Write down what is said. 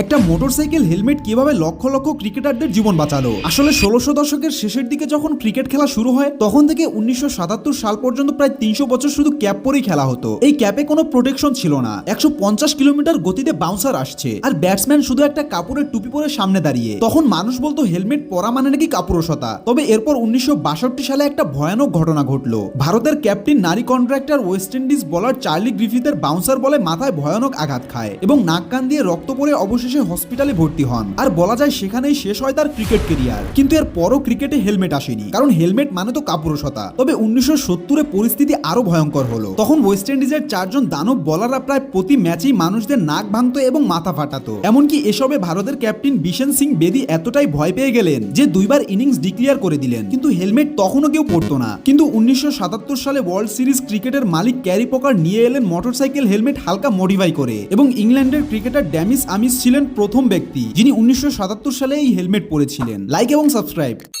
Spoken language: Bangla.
একটা মোটরসাইকেল হেলমেট কীভাবে লক্ষ লক্ষ ক্রিকেটারদের জীবন বাঁচালো? আসলে ষোলোশো দশকের শেষের দিকে যখন ক্রিকেট খেলা শুরু হয়, তখন থেকে উনিশশো সাতাত্তর সাল পর্যন্ত প্রায় তিনশো বছর শুধু ক্যাপ পরেই খেলা হতো। এই ক্যাপে কোনো প্রোটেকশন ছিল না। একশো পঞ্চাশ কিলোমিটার গতিতে বাউন্সার আসছে আর ব্যাটসম্যান শুধু একটা কাপড়ের টুপি পরে সামনে দাঁড়িয়ে। তখন মানুষ বলতো হেলমেট পরা মানে নাকি কাপুরসতা তবে এরপর উনিশশো বাষট্টি সালে একটা ভয়ানক ঘটনা ঘটলো। ভারতের captain Nari Contractor West Indies bowler Charlie গ্রিফিথের bouncer বলে মাথায় ভয়ানক আঘাত খায় এবং নাক কান দিয়ে রক্ত পরে অবশেষে হসপিটালে ভর্তি হন। আর বলা যায় সেখানেই শেষ হয় তার ক্রিকেট কেরিয়ার। কিন্তু এর পরও ক্রিকেটে হেলমেট আসেনি। কারণ হেলমেট মানে তো কাপুরসতা তবে উনিশশো সত্তরে পরিস্থিতি আরও ভয়ঙ্কর হলো। তখন ওয়েস্ট ইন্ডিজের চারজন দানব বলাররা প্রায় প্রতি ম্যাচেই মানুষদের নাক ভাঙতো এবং মাথা ফাটাতো। এমনকি এসবে ভারতের ক্যাপ্টেন বিশেন সিং বেদি এতটাই ভয় পেয়ে গেলেন যে দুইবার ইনিংস ডিক্লিয়ার করে দিলেন। কিন্তু হেলমেট তখনও কেউ পরতো না। কিন্তু উনিশশো সাতাত্তর সালে ওয়ার্ল্ড সিরিজ ক্রিকেটের মালিক ক্যারি পোকার নিয়ে এলেন মোটরসাইকেল হেলমেট হালকা মডিফাই করে। এবং ইংল্যান্ডের ক্রিকেটার ড্যামিস আমিস ছিলেন প্রথম ব্যক্তি যিনি উনিশশো সাতাত্তর সালে এই হেলমেট পরেছিলেন। লাইক এবং সাবস্ক্রাইব